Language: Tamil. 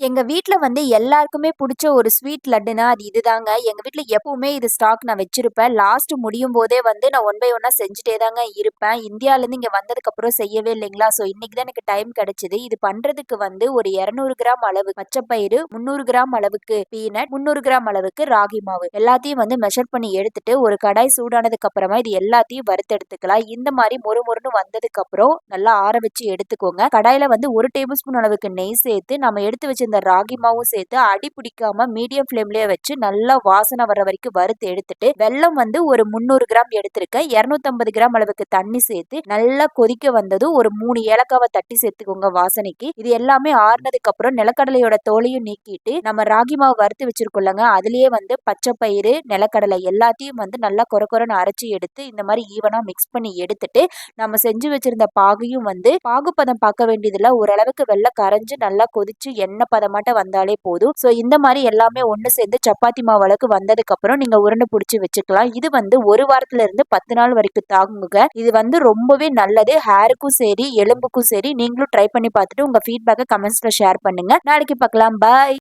எங்க வீட்டில் வந்து எல்லாருக்குமே பிடிச்ச ஒரு ஸ்வீட் லட்டுனா அது இதுதாங்க. எங்க வீட்டில் எப்பவுமே இது ஸ்டாக் நான் வச்சிருப்பேன். லாஸ்ட் முடியும்போதே வந்து நான் ஒன் பை ஒன்னா செஞ்சுட்டே தாங்க இருப்பேன். இந்தியாலேருந்து வந்ததுக்கு வந்ததுக்கப்புறம் செய்யவே இல்லைங்களா, ஸோ இன்னைக்கு தான் எனக்கு டைம் கிடைச்சது. இது பண்றதுக்கு வந்து ஒரு 200 கிராம் அளவு பச்சைப்பயிறு, 300 கிராம் அளவுக்கு பீனட், 300 கிராம் அளவுக்கு ராகி மாவு எல்லாத்தையும் வந்து மெஷர் பண்ணி எடுத்துட்டு, ஒரு கடாய் சூடானதுக்கு அப்புறமா இது எல்லாத்தையும் வறுத்தெடுத்துக்கலாம். இந்த மாதிரி மொறு மொறுன்னு வந்ததுக்கு அப்புறம் நல்லா ஆற வச்சு எடுத்துக்கோங்க. கடாயில வந்து ஒரு டேபிள் ஸ்பூன் அளவுக்கு நெய் சேர்த்து நம்ம எடுத்து வச்சு இந்த ராகி மாவும் சேர்த்து அடி பிடிக்காம மீடியம் ஃப்ளேம்லயே வச்சு நல்லா வாசனை வர வரைக்கும் வறுத்து எடுத்துட்டு வெல்லம் வந்து ஒரு முந்நூறு கிராம் எடுத்திருக்கேன். இரநூத்தம்பது கிராம் அளவுக்கு தண்ணி சேர்த்து நல்லா கொதிக்க வந்ததும் ஒரு மூணு ஏலக்காவை தட்டி சேர்த்துக்கோங்க வாசனைக்கு. இது எல்லாமே ஆறுனதுக்கு அப்புறம் நிலக்கடலையோட தோலையும் நீக்கிட்டு நம்ம ராகி மாவு வறுத்து வச்சிருக்கோம்லங்க அதுலயே வந்து பச்சை பயிறு நிலக்கடலை எல்லாத்தையும் வந்து நல்லா கொர கொரன்னு அரைச்சி எடுத்து இந்த மாதிரி ஈவனா மிக்ஸ் பண்ணி எடுத்துட்டு நம்ம செஞ்சு வச்சிருந்த பாகையும் வந்து பாகுப்பதம் பார்க்க வேண்டியதுல ஓரளவுக்கு வெள்ளம் கரைஞ்சு நல்லா கொதிச்சு எண்ணெய் பதமாட்டம் வந்தாலே போதும். ஸோ இந்த மாதிரி எல்லாமே ஒன்று சேர்ந்து சப்பாத்தி மாவு அளவுக்கு வந்ததுக்கப்புறம் நீங்கள் உருண்டை பிடிச்சி வச்சுக்கலாம். இது வந்து ஒரு வாரத்துல இருந்து பத்து நாள் வரைக்கும் தாங்குங்க. இது வந்து ரொம்பவே நல்லது. ஹேருக்கும் சரி எலும்புக்கும் சரி. நீங்களும் ட்ரை பண்ணி பார்த்துட்டு உங்கள் ஃபீட்பேக்கை கமெண்ட்ஸில் ஷேர் பண்ணுங்க. நாளைக்கு பார்க்கலாம். பாய்